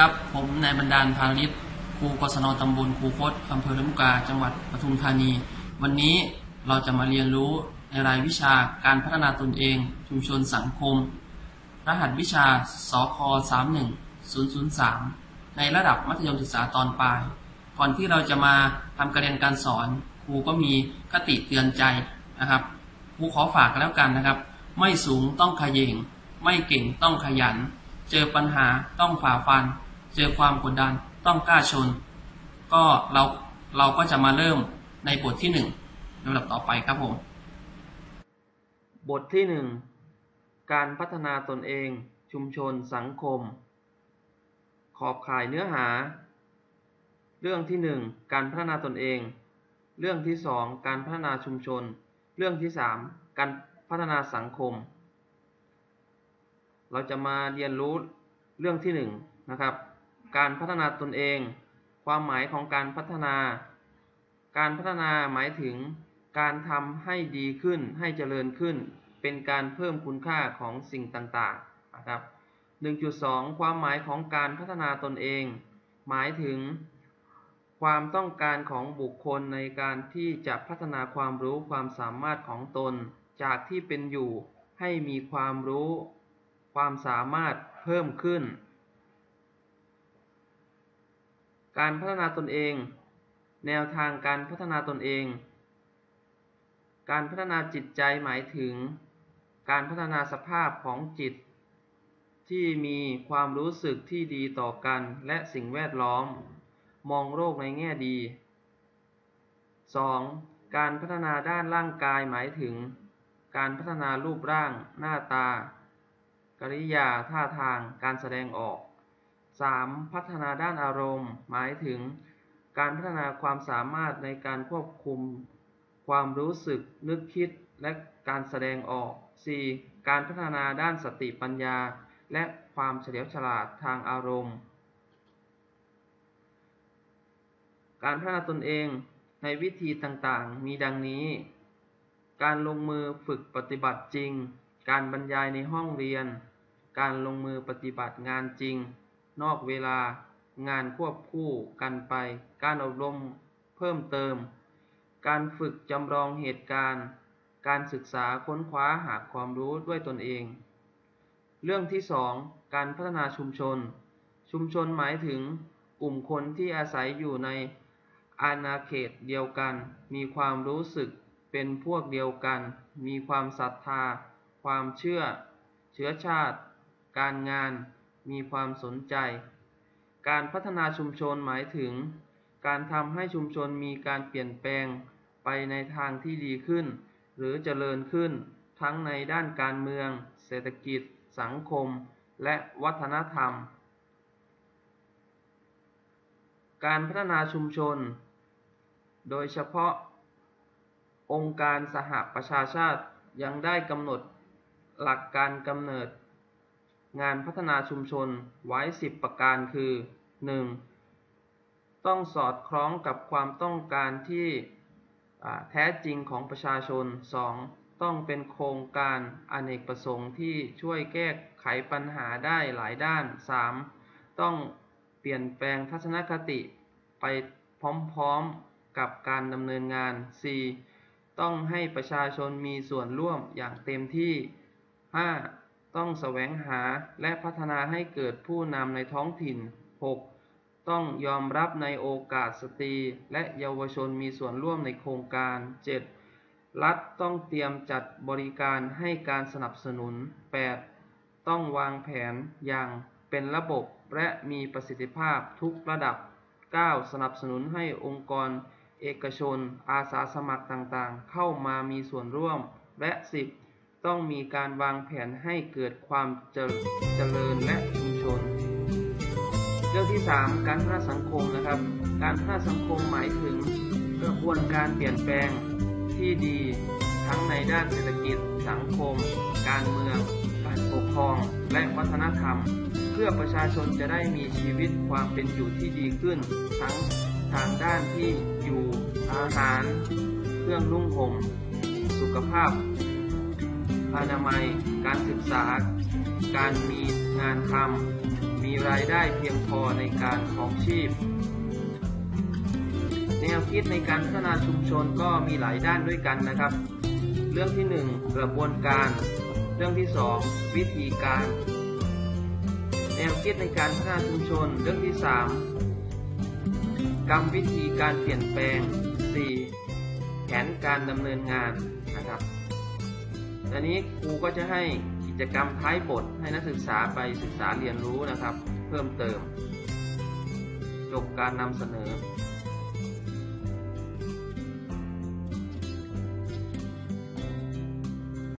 ครับ ผมนายบรรดาลพาลิศครูกศนตำบลครูคดอำเภอลำลูกาจังหวัดปทุมธานี วันนี้เราจะมาเรียนรู้ในรายวิชาการพัฒนาตนเอง ชุมชนสังคม รหัสวิชาสค31003 ในระดับมัธยมศึกษาตอนปลาย ก่อนที่เราจะมาทำการเรียนการสอนครูก็มีคติเตือนใจนะครับครูขอฝากแล้วกันนะครับ ไม่สูงต้องขย e งไม่เก่งต้องขยัน เจอปัญหาต้องฝ่าฟัน เจอความกดดันต้องกล้าชน ก็เราเราก็จะมาเริ่มในบทที่หนึ่งลำดับต่อไปครับผม บทที่หนึ่งการพัฒนาตนเองชุมชนสังคม ขอบข่ายเนื้อหา เรื่องที่หนึ่งการพัฒนาตนเอง เรื่องที่สองการพัฒนาชุมชน เรื่องที่สามการพัฒนาสังคม เราจะมาเรียนรู้เรื่องที่หนึ่งนะครับ การพัฒนาตนเอง ความหมายของการพัฒนา การพัฒนาหมายถึง การทำให้ดีขึ้นให้เจริญขึ้น เป็นการเพิ่มคุณค่าของสิ่งต่างๆนะครับ 1.2 ความหมายของการพัฒนาตนเอง หมายถึง ความต้องการของบุคคลในการที่จะพัฒนาความรู้ความสามารถของตน จากที่เป็นอยู่ให้มีความรู้ ความสามารถเพิ่มขึ้น การพัฒนาตนเอง แนวทางการพัฒนาตนเอง การพัฒนาจิตใจหมายถึง การพัฒนาสภาพของจิต ที่มีความรู้สึกที่ดีต่อกันและสิ่งแวดล้อม มองโลกในแง่ดี 2. การพัฒนาด้านร่างกายหมายถึง การพัฒนารูปร่าง หน้าตา กริยาท่าทางการแสดงออก 3. พัฒนาด้านอารมณ์ หมายถึงการพัฒนาความสามารถในการควบคุม ความรู้สึก นึกคิด และการแสดงออก 4. การพัฒนาด้านสติปัญญา และความเฉลียวฉลาดทางอารมณ์ การพัฒนาตนเองในวิธีต่างๆ มีดังนี้ การลงมือฝึกปฏิบัติจริง การบรรยายในห้องเรียน การลงมือปฏิบัติงานจริง นอกเวลางานควบคู่กันไป การอบรมเพิ่มเติม การฝึกจำลองเหตุการณ์ การศึกษาค้นคว้าหาความรู้ด้วยตนเอง เรื่องที่สองการพัฒนาชุมชน ชุมชนหมายถึงกลุ่มคนที่อาศัยอยู่ในอาณาเขตเดียวกัน มีความรู้สึกเป็นพวกเดียวกัน มีความศรัทธา ความเชื่อ เชื้อชาติ การงาน มีความสนใจ การพัฒนาชุมชนหมายถึง การทำให้ชุมชนมีการเปลี่ยนแปลงไปในทางที่ดีขึ้น หรือเจริญขึ้น ทั้งในด้านการเมือง เศรษฐกิจ สังคม และวัฒนธรรม การพัฒนาชุมชน โดยเฉพาะ องค์การสหประชาชาติยังได้กำหนดหลักการกำเนิด งานพัฒนาชุมชนไว้ 10 ประการคือ 1. ต้องสอดคล้องกับความต้องการที่แท้จริงของประชาชน 2. ต้องเป็นโครงการอเนกประสงค์ที่ช่วยแก้ไขปัญหาได้หลายด้าน 3. ต้องเปลี่ยนแปลงทัศนคติไปพร้อมๆกับการดำเนินงาน 4. ต้องให้ประชาชนมีส่วนร่วมอย่างเต็มที่ 5. ต้องแสวงหาและพัฒนาให้เกิดผู้นำในท้องถิ่น 6. ต้องยอมรับในโอกาสสตรี และเยาวชนมีส่วนร่วมในโครงการ 7. รัฐต้องเตรียมจัดบริการให้การสนับสนุน 8. ต้องวางแผนอย่างเป็นระบบและมีประสิทธิภาพทุกระดับ 9. สนับสนุนให้องค์กรเอกชน อาสาสมัครต่างๆ เข้ามามีส่วนร่วม และ 10. ต้องมีการวางแผนให้เกิดความเจริญและชุมชน เรื่องที่ 3 การพัฒนาสังคมนะครับ การพัฒนาสังคมหมายถึงกระบวนการเปลี่ยนแปลงที่ดีทั้งในด้านเศรษฐกิจ สังคม การเมือง การปกครอง และวัฒนธรรม เพื่อประชาชนจะได้มีชีวิตความเป็นอยู่ที่ดีขึ้น ทั้งทางด้านที่อยู่อาหาร เครื่องนุ่งห่ม สุขภาพ อนามัย การศึกษา การมีงานทำมีรายได้เพียงพอในการครองชีพ แนวคิดในการพัฒนาชุมชนก็มีหลายด้านด้วยกันนะครับ เรื่องที่ 1 กระบวนการ เรื่องที่ 2 วิธีการ แนวคิดในการพัฒนาชุมชน เรื่องที่ 3 กรรมวิธีการเปลี่ยนแปลง 4. แผนการดำเนินงานนะครับ อันนี้ครูก็จะให้กิจกรรมท้ายบทให้นักศึกษาไปศึกษาเรียนรู้นะครับ เพิ่มเติมจบการนำเสนอ